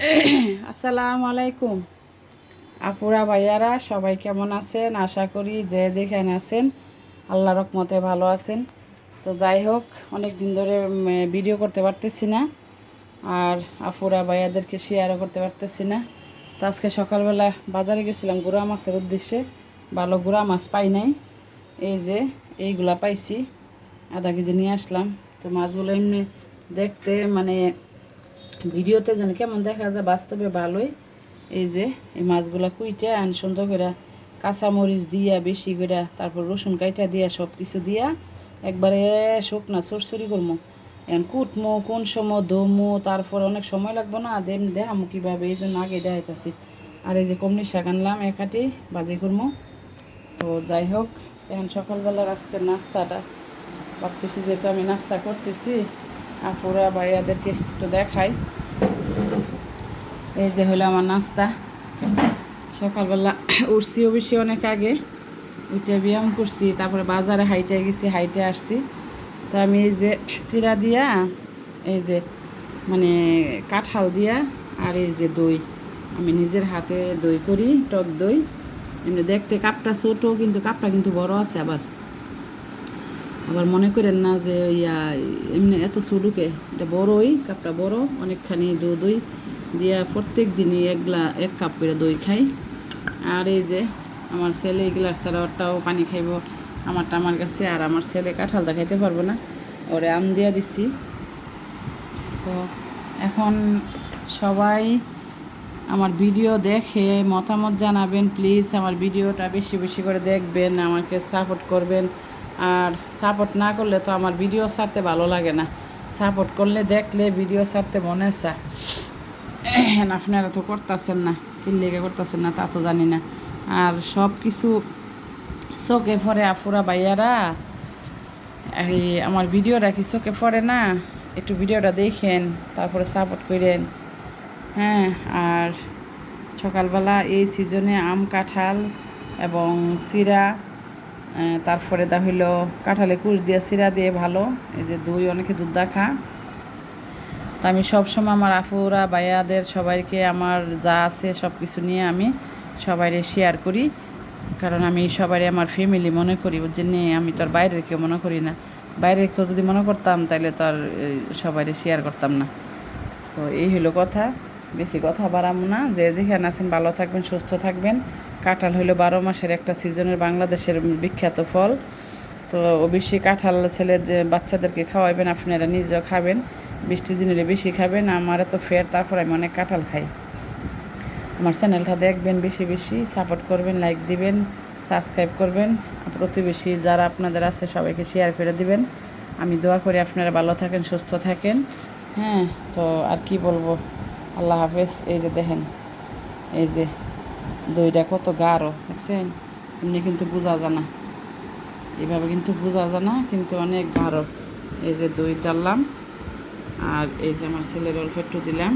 আসসালামু আলাইকুম। আপুরা, ভাইয়ারা, সবাই কেমন আছেন? আশা করি যে যেখানে আছেন, আল্লাহ রকমতে ভালো আছেন। তো যাই হোক অনেক দিন ধরে ভিডিও করতে পারতেছি না। আর আপুরা, ভাইয়াদেরকে শেয়ারও করতে পারতেছি না। তো আজকে সকালবেলা বাজারে গেছিলাম গুড়া মাছের উদ্দেশ্যে। ভালো গুড়া মাছ পাই নাই। এই যে, এইগুলা পাইছি। আধা কেজি নিয়ে আসলাম। তো মাছগুলো এমনি দেখতে মানে ভিডিওতে যেন কেমন দেখা যায়, বাস্তবে ভালোই। এই যে, এই মাছগুলা কুইটা আন সুন্দর করে কাঁচামরিচ দিয়া, বেশি করে তারপর রসুন কাইটা দিয়া সব কিছু দিয়া একবারে শুকনা সরসরি করব এখন কুটমো, কোন সময় ধমো তারপর অনেক সময় লাগবো না দেম দেখামো কীভাবে, এই জন্য আগে দেখাইতেছি। আর এই যে কমনি শাক আনলাম একাটি বাজি করব তো যাই হোক, এখন সকালবেলার আজকের নাস্তাটা। ভাবতেছি যেহেতু আমি নাস্তা করতেছি আপুরা ভাইয়াদেরকে একটু দেখাই। এই যে হলো আমার নাস্তা। সকালবেলা উঠছি অবশ্যই অনেক আগে। উঠে ব্যায়াম করছি, তারপরে বাজারে হাইটে গেছি, হাইটে আসছি। তো আমি এই যে চিরা দিয়া, এই যে মানে কাঁঠাল দিয়া আর এই যে দই। আমি নিজের হাতে দই করি, টক দই। এমনি দেখতে কাপটা ছোটো কিন্তু কাপটা কিন্তু বড় আছে আবার। আবার মনে করেন না যে ইয়া, এমনি এত সুডুকে এটা বড়ই, কাপটা বড়, অনেকখানি দই দই দিয়া প্রত্যেক দিনই এক এক কাপ করে দই খাই। আর এই যে আমার ছেলে এগুলার ছাড়া ওরটাও পানি খাইব, আমারটা আমার কাছে, আর আমার ছেলে কাঁঠালটা খাইতে পারব না। ওরে আম দিয়া দিছি। তো এখন সবাই আমার ভিডিও দেখে মতামত জানাবেন, প্লিজ। আমার ভিডিওটা বেশি বেশি করে দেখবেন, আমাকে সাপোর্ট করবেন। আর সাপোর্ট না করলে তো আমার ভিডিও ছাড়তে ভালো লাগে না। সাপোর্ট করলে দেখলে ভিডিও ছাড়তে মনে চা আপনারা তো করতেছেন না কি লেগে করতেছেন না, তা তো জানি না। আর সব কিছু চোখে পড়ে আফুরা ভাইয়ারা, এই আমার ভিডিওটা কি চোখে পড়ে না? একটু ভিডিওটা দেখেন, তারপরে সাপোর্ট করেন। হ্যাঁ আর সকালবেলা এই সিজনে আম, কাঁঠাল এবং চিরা তারপরে দা হইল কাঁঠালে কুচ দিয়ে চিরা দিয়ে ভালো। এই যে দই অনেকে দুধ খা। তো আমি সবসময় আমার আফুরা ভাইয়াদের সবাইকে, আমার যা আছে সব কিছু নিয়ে আমি সবাইরে শেয়ার করি। কারণ আমি সবাই আমার ফ্যামিলি মনে করি ওর জন্যে আমি তো আর বাইরের কেউ মনে করি না। বাইরের কেউ যদি মনে করতাম তাহলে তো আর সবাইরে শেয়ার করতাম না। তো এই হলো কথা। বেশি কথা বাড়াবো না। যে যেখানে আছেন ভালো থাকবেন, সুস্থ থাকবেন। কাঁঠাল হলো বারো মাসের একটা সিজনের বাংলাদেশের বিখ্যাত ফল। তো অবশ্যই কাঁঠাল ছেলে বাচ্চাদেরকে খাওয়াবেন, আপনারা নিজেও খাবেন, বৃষ্টির দিনে বেশি খাবেন, আমার তো ফের তারপর আমি অনেক কাঁঠাল খাই। আমার চ্যানেলটা দেখবেন বেশি বেশি সাপোর্ট করবেন লাইক দিবেন সাবস্ক্রাইব করবেন, প্রতিবেশী যারা আপনাদের আছে সবাইকে শেয়ার করে দিবেন। আমি দোয়া করি আপনারা ভালো থাকেন, সুস্থ থাকেন। হ্যাঁ তো আর কি বলব? আল্লাহ হাফেজ, এই যে দেখেন, এই যে দইটা কত গাঢ়, দেখছেন? এমনি কিন্তু বোঝা জানা এভাবে কিন্তু বোঝা জানা কিন্তু অনেক গাঢ়। এই যে দই ডাললাম, আর এই যে আমার ছেলের অল্প একটু দিলাম।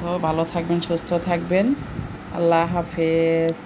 তো ভালো থাকবেন, সুস্থ থাকবেন। আল্লাহ হাফেজ।